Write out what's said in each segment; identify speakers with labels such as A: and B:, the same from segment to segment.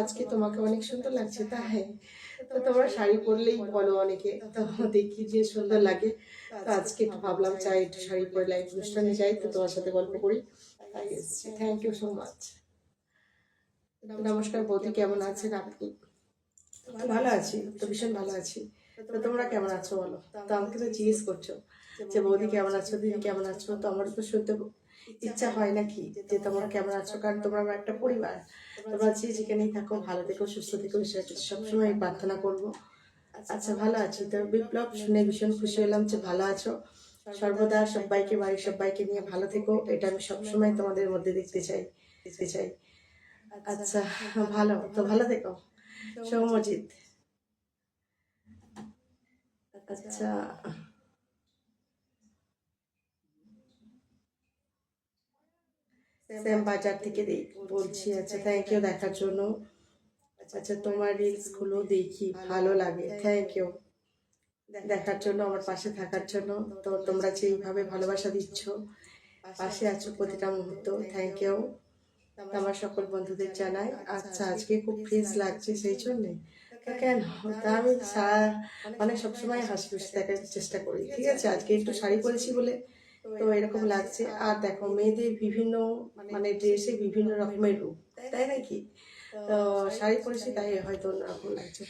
A: আজকে তোমাকে অনেক সুন্দর লাগছে তাই? তো তোমরা শাড়ি পরলেই বলো অনেকে তো দেখি যে সুন্দর লাগে। তো আজকে একটু ভাবলাম চাই একটু শাড়ি পরে লাইভ অনুষ্ঠানে যাই তো তোমার সাথে গল্প করি। তাই এসেছি থ্যাংক ইউ সো মাচ নমস্কার বৌদি কেমন আছেন আপনি? ভালো আছি তো ভীষণ ভালো আছি। তো তোমরা কেমন আছো বলো? তো আমাকে তো জিজ্ঞেস করছ যে বৌদি কেমন আছো দিদি কেমন আছো? তো আমার তো শুনতে ইচ্ছা হয় নাকি যে তোমরা কেমন আছো? কারণ তোমরা আমার একটা পরিবার। তোমরা যে যেখানেই থাকো, ভালো থেকো, সুস্থ থেকো সবসময় প্রার্থনা করব। আচ্ছা ভালো আছি। তো বিপ্লব শুনে ভীষণ খুশি হলাম যে ভালো আছো। সর্বদা সবাইকে, বাড়ির সবাইকে নিয়ে ভালো থেকো। এটা আমি সবসময় তোমাদের মধ্যে দেখতে চাই দেখতে চাই। আচ্ছা ভালো। তো ভালো থেকো। সৌমজিৎ আচ্ছা। স্যাম বাজার থেকে বলছি আচ্ছা থ্যাংক ইউ দেখার জন্য। আচ্ছা তোমার রিলসগুলো দেখি, ভালো লাগে। থ্যাংক ইউ দেখার জন্য, আমার পাশে থাকার জন্য। তো তোমরা যেইভাবে ভালোবাসা দিচ্ছ, পাশে আছো প্রতিটা মুহূর্ত। থ্যাংক ইউ আমার সকল বন্ধুদের জানাই আচ্ছা আজকে খুব ফ্রেশ লাগছে সেই জন্যে। কেন? তা আমি সারা মানে সবসময় হাসি খুশি থাকার চেষ্টা করি। ঠিক আছে, আজকে একটু শাড়ি পরেছি বলে তো এরকম লাগছে। আর দেখো মেয়েদের বিভিন্ন মানে ড্রেসে বিভিন্ন রকমের রূপ তাই নাকি? তো শাড়ি পরেছি তাই হয়তো অন্যরকম লাগছে।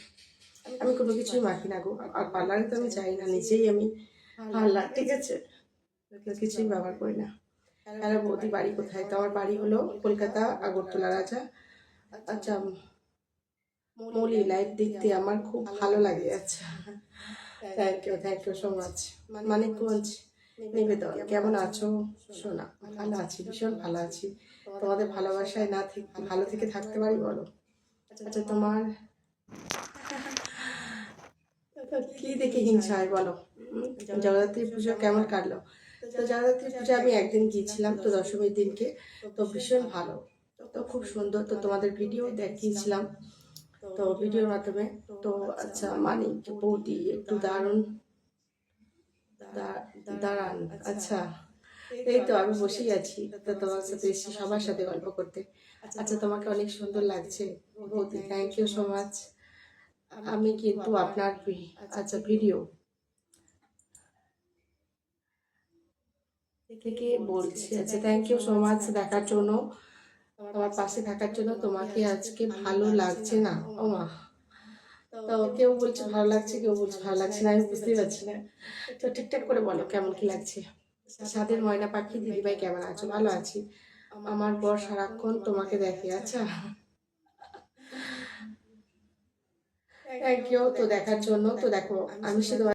A: আমি কোনো কিছুই মাখি না গো। আর পার্লারে তো আমি যাই না নিজেই আমি পার্লার ঠিক আছে। কিছুই ব্যবহার করি না। হ্যালো বৌদি বাড়ি কোথায়? তো আমার বাড়ি হলো কলকাতা আগরতলা রাজা। আচ্ছা। মলি লাইভ দেখতে আমার খুব ভালো লাগে। আচ্ছা। Thank you thank you so much Manikganj. নিবেদন। কেমন আছো? সোনা ভালো আছি ভীষণ ভালো আছি। তোমাদের ভালোবাসায় না থেকে ভালো থেকে থাকতে পারি বলো? আচ্ছা তোমার? কি দেখে হিংসা হয় বলো? জগদ্ধাত্রী পুজো কেমন কাটলো? তো জগদ্ধাত্রী পুজো আমি একদিন গিয়েছিলাম তো দশমীর দিনকে। তো ভীষণ ভালো। তো খুব সুন্দর তো তোমাদের ভিডিও দেখিয়েছিলাম। তো ভিডিওর মাধ্যমে তো আচ্ছা মানিক বৌদি একটু দারুণ দাঁড়ান আচ্ছা। এই তো আমি বসেই আছি। তো তোমার সাথে এসেছি সবার সাথে গল্প করতে। আচ্ছা তোমাকে অনেক সুন্দর লাগছে বৌদি থ্যাংক ইউ সো মাচ আমি কিন্তু আপনার আচ্ছা ভিডিও। থেকে বলছি। আচ্ছা থ্যাংক ইউ সো মাচ দেখার জন্য। আমার পাশে থাকার জন্য তোমাকে আজকে ভালো লাগছে না। ও মা তো কেউ বলছে ভালো লাগছে কেউ বলছে ভালো লাগছে না আমি বুঝতেই পারছি না। তো ঠিকঠাক করে বলো কেমন কি লাগছে? সাদের ময়না পাখি দিদিভাই কেমন আছো? ভালো আছি। আমার বর সারাক্ষণ তোমাকে দেখে আচ্ছা। থ্যাংক ইউ তো দেখার জন্য তো দেখো আমি শুধু